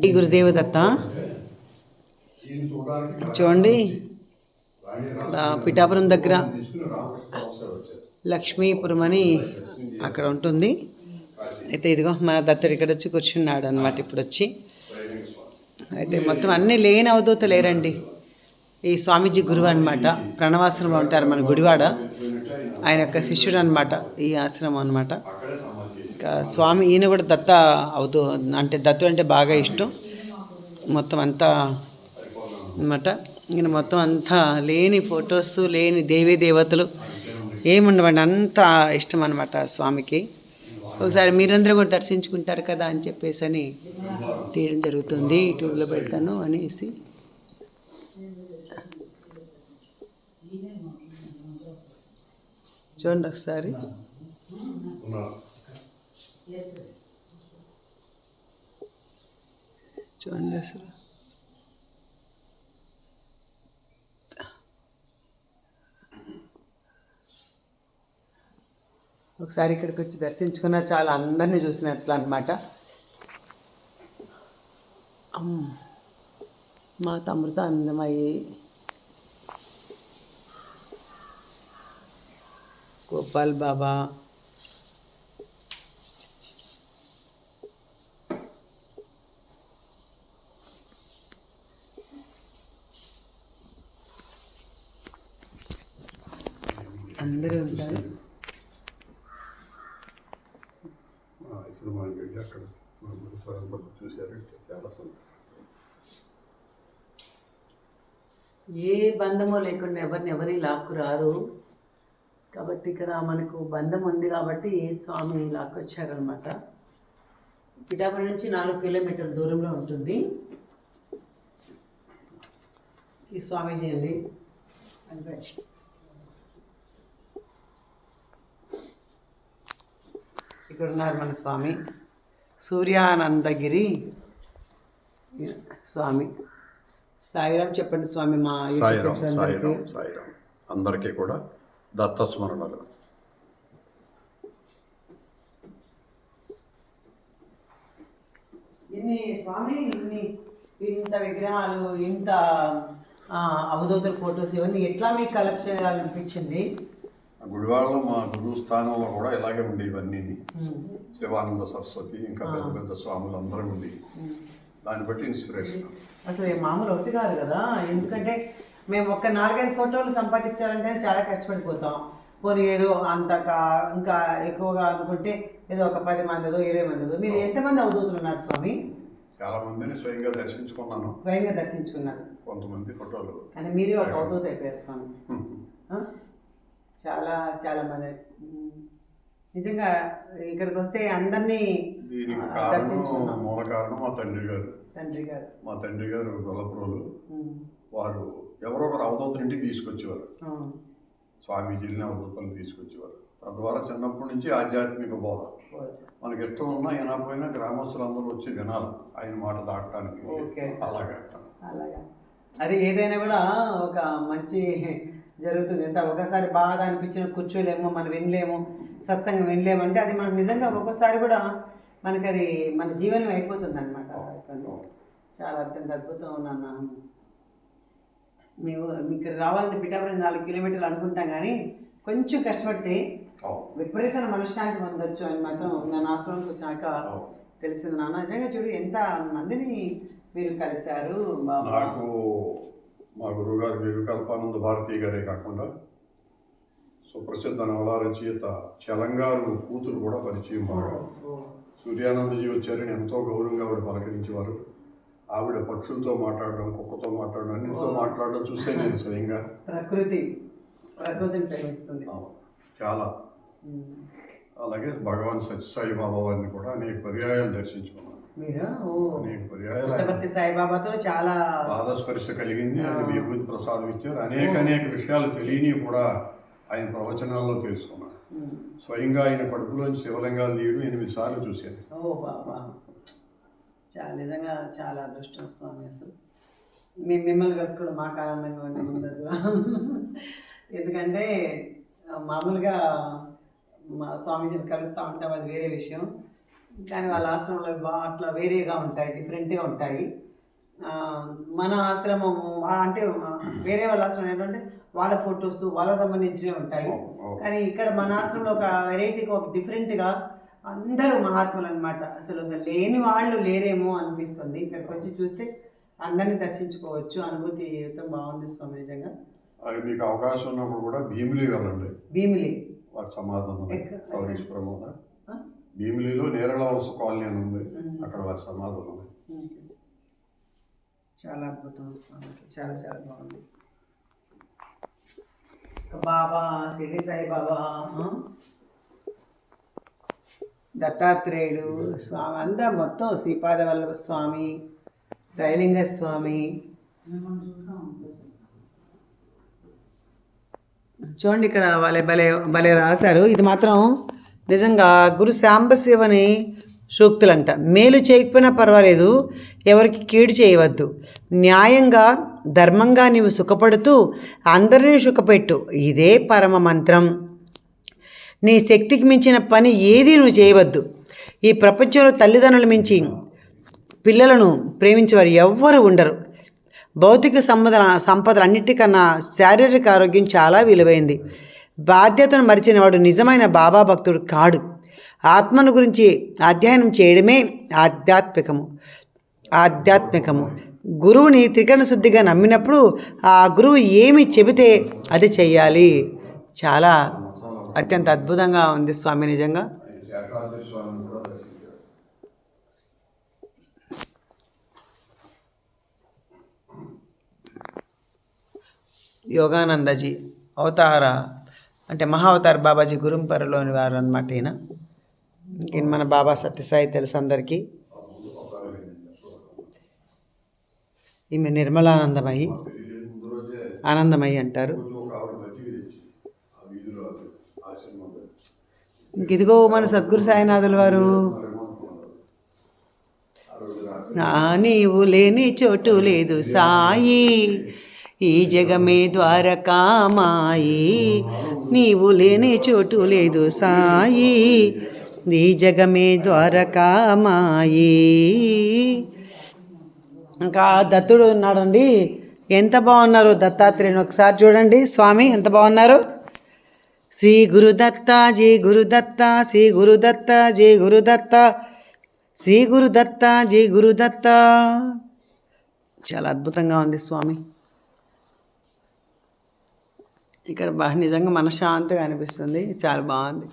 D గురుదేవ దత్త చూడండి. ఇక్కడ పిఠాపురం దగ్గర లక్ష్మీపురం అని అక్కడ ఉంటుంది. అయితే ఇదిగో మన దత్తుడు ఇక్కడ వచ్చి కూర్చున్నాడు అనమాట ఇప్పుడు వచ్చి అయితే మొత్తం అన్నీ లేని అవధూత లేరండి. ఈ స్వామీజీ గురువు అనమాట ప్రణవాశ్రమం ఉంటారు మన గుడివాడ. ఆయన యొక్క శిష్యుడు అనమాట ఈ ఆశ్రమం అనమాట స్వామి ఈయన కూడా దత్త అవుతూ అంటే దత్తు అంటే బాగా ఇష్టం. మొత్తం అంతా అనమాట ఈయన మొత్తం అంతా లేని ఫొటోస్ లేని దేవీ దేవతలు ఏముండవండి అంత ఇష్టం అనమాట స్వామికి. ఒకసారి మీరందరూ కూడా దర్శించుకుంటారు కదా అని చెప్పేసి అని తీయడం జరుగుతుంది. యూట్యూబ్లో పెడతాను అనేసి. చూడండి ఒకసారి. చూడండి అసలు ఒకసారి ఇక్కడికి వచ్చి దర్శించుకున్న చాలా అందరినీ చూసినట్లు అనమాట మా తమ్ముడితో అందమయ్యి గోపాల్ బాబా అందరూ ఉంటారు. వెళ్ళి అక్కడ చూశారంటే చాలా సంతోషం. ఏ బంధము లేకుండా ఎవరిని ఎవరి లాక్కు రారు కాబట్టి ఇక్కడ మనకు బంధం ఉంది కాబట్టి స్వామి లాక్కొచ్చారనమాట పిఠాపురం నుంచి నాలుగు కిలోమీటర్ల దూరంలో ఉంటుంది. ఈ స్వామీజీ అండి. అనిపించ ఇక్కడ మన స్వామి సూర్యానందగిరి స్వామి. సాయిరామ్ చెప్పండి స్వామి మా అందరికీ. కూడా దత్తస్మరణలు. ఇన్ని స్వామి ఇన్ని ఇంత విగ్రహాలు ఇంత అవధూతుల ఫొటోస్ ఇవన్నీ ఎట్లా మీకు కలెక్ట్ చేయాలనిపించింది గుడివాడలో మా గురువు స్థానంలో కూడా ఇలాగే ఉండి ఇవన్నీ ఉమ్, శివానంద సరస్వతి ఇంకా పెద్ద పెద్ద స్వాములు అందరూ ఉండి ఉమ్. దాన్ని బట్టి ఇన్స్పిరేషన్. అసలు మామూలు ఒకటి కాదు కదా. ఎందుకంటే మేము ఒక్క నాలుగైదు ఫోటోలు సంపాదించాలంటే చాలా కష్టపడిపోతాం. పోనీ ఏదో అంత ఇంకా ఎక్కువగా అనుకుంటే ఏదో ఒక పది మందిదో ఇరవై మందిదో. మీరు ఎంతమంది అవధూతులు ఉన్నారు స్వామి? చాలా మందిని స్వయంగా దర్శించుకున్నాను. స్వయంగా దర్శించుకున్నారు. కొంతమంది ఫోటోలు. కానీ మీరే ఒక అవధూత అయిపోయారు స్వామి? చాలా చాలా మంది. నిజంగా ఇక్కడికి వస్తే అందరినీ దీనికి కారణం మూల కారణం మా తండ్రి గారు. తండ్రి గారు. మా తండ్రి గారు గొల్లపురోలు. వారు ఎవరో ఒకరు అవధూతల ఇంటికి తీసుకొచ్చేవారు. స్వామీజీని అవధూతలను తీసుకొచ్చేవారు. తద్వారా చిన్నప్పటి నుంచి ఆధ్యాత్మిక బోధ. మనకి ఇష్టం ఉన్నా వినకపోయినా గ్రామస్తులందరూ వచ్చి వినాలి. ఆయన మాట దాటడానికి. అలాగా అలాగా. అది ఏదైనా కూడా ఒక మంచి జరుగుతుంది. ఎంత ఒకసారి బాధ అనిపించిన కూర్చోలేము మనం వినలేము సత్సంగం వినలేము అంటే అది మనకు నిజంగా ఒక్కోసారి కూడా మనకి అది మన జీవనం అయిపోతుంది అనమాట చాలా అత్యంత అద్భుతం నాన్న. మేము ఇక్కడ రావాలంటే పిఠాపురం నాలుగు కిలోమీటర్లు అనుకుంటాం కానీ కొంచెం కష్టపడితే. విపరీతమైన మనశ్శాంతి పొందొచ్చు అని మాత్రం నేను ఆశ్రమంకి వచ్చాక. తెలిసింది నాన్న. నిజంగా చూడు ఎంత మందిని మీరు కలిశారు బాబా. నాకు మా గురువుగారు వివేకల్పానంద భారతి గారే కాకుండా సుప్రసిద్ధ నవలా రచయిత చలంగారు కూతురు కూడా పరిచయం బాగా. సూర్యానందజీ వచ్చారని ఎంతో గౌరవంగా ఆవిడ పలకరించేవారు. ఆవిడ పక్షులతో మాట్లాడడం కుక్కతో మాట్లాడడం అన్నిటితో మాట్లాడడం చూస్తే నేను స్వయంగా ప్రకృతి ప్రకృతిని ప్రేమిస్తుంది. ఆ, చాలా. అలాగే భగవాన్ సత్యసాయి బాబా వారిని కూడా అనేక పర్యాయాలు దర్శించుకున్నాను. మీరు? పుట్టపర్తి సాయిబాబాతో చాలా పాదస్పర్శ కలిగింది. ఆయన విభూతి ప్రసాదం ఇచ్చారు. అనేక అనేక విషయాలు తెలియని కూడా ఆయన ప్రవచనాల్లో తెలుసుకున్నాను. స్వయంగా ఆయన కడుపులోంచి శివలింగాలు తీయడం ఎనిమిది సార్లు చూశాను. ఓ బాబా. చాలా నిజంగా చాలా అదృష్టం స్వామి అసలు. మేము మిమ్మల్ని కలుసుకోవడం మాకు ఆనందంగా ఉంది అసలు. ఎందుకంటే మామూలుగా మా స్వామీజీని కలుస్తూ ఉంటాం అది వేరే విషయం. కానీ వాళ్ళ ఆశ్రమంలో అట్లా వేరేగా ఉంటాయి డిఫరెంట్గా ఉంటాయి. మన ఆశ్రమము అంటే వేరే వాళ్ళ ఆశ్రమం ఏంటంటే వాళ్ళ ఫొటోస్ వాళ్ళకి సంబంధించినవి ఉంటాయి. కానీ ఇక్కడ మన ఆశ్రమంలో ఒక వెరైటీగా ఒక డిఫరెంట్గా అందరూ మహాత్ములు అనమాట అసలు లేని వాళ్ళు లేరేమో అనిపిస్తుంది. ఇక్కడికి వచ్చి చూస్తే అందరినీ దర్శించుకోవచ్చు. అనుభూతి జీవితం బాగుంది స్వామి నిజంగా. అది మీకు అవకాశం ఉన్నప్పుడు కూడా భీమిలి వెళ్ళండి. భీమిలి. వారి సమాధానం? సౌరీశ్వరం? భీమిలిలో నేరళ వలస కాలనీ అని ఉంది. అక్కడ వారి సమాధానం ఉంది చాలా అద్భుతం స్వామి చాలా చాలా బాగుంది. బాబా షిరిడి సాయి బాబా ఆ? దత్తాత్రేయుడు స్వామి అంతా మొత్తం శ్రీపాద వల్లభ స్వామి త్రైలింగ స్వామి. చూడండి ఇక్కడ వాళ్ళే భలే భలే రాశారు. ఇది మాత్రం నిజంగా గురు శాంబశివని సూక్తులంట. మేలు చేయకపోయినా పర్వాలేదు ఎవరికి కీడు చేయవద్దు. న్యాయంగా ధర్మంగా నీవు సుఖపడుతూ అందరినీ సుఖపెట్టు. ఇదే పరమ మంత్రం. నీ శక్తికి మించిన పని ఏది నువ్వు చేయవద్దు. ఈ ప్రపంచంలో తల్లిదండ్రులు మించి పిల్లలను ప్రేమించేవారు ఎవ్వరు ఉండరు. భౌతిక సంపద సంపదలన్నిటికన్నా శారీరక ఆరోగ్యం చాలా విలువైంది. బాధ్యతను మరిచిన వాడు నిజమైన బాబా భక్తుడు కాడు. ఆత్మను గురించి అధ్యయనం చేయడమే ఆధ్యాత్మికము. ఆధ్యాత్మికము. గురువుని త్రికరణ శుద్ధిగా నమ్మినప్పుడు ఆ గురువు ఏమి చెబితే అది చెయ్యాలి. చాలా అత్యంత అద్భుతంగా ఉంది స్వామి నిజంగా. యోగానందజీ అవతార అంటే మహావతార్ బాబాజీ గురుంపరలోని వారు అనమాట ఈయన. ఈయన మన బాబా సత్యసాయి తెలుసు అందరికీ. ఈమె నిర్మలానందమయ్యి. ఆనందమయ్యి అంటారు. ఇంక ఇదిగో మన సద్గురు సాయినాథుల వారు. నా నీవు లేని చోటు లేదు సాయి. ఈ జగమే ద్వారకామాయి నీవు లేని చోటు లేదు సాయి. ఈ జగమే ద్వారకామాయి. ఇంకా దత్తుడు ఉన్నాడండి. ఎంత బాగున్నారు దత్తాత్రేయుని ఒకసారి చూడండి. స్వామి ఎంత బాగున్నారు? శ్రీ గురుదత్త జై గురుదత్త శ్రీ గురుదత్త జై గురుదత్త శ్రీ గురుదత్త జై గురుదత్త చాలా అద్భుతంగా ఉంది స్వామి. ఇక్కడ బాగా నిజంగా మనశ్శాంతిగా అనిపిస్తుంది. చాలా బాగుంది.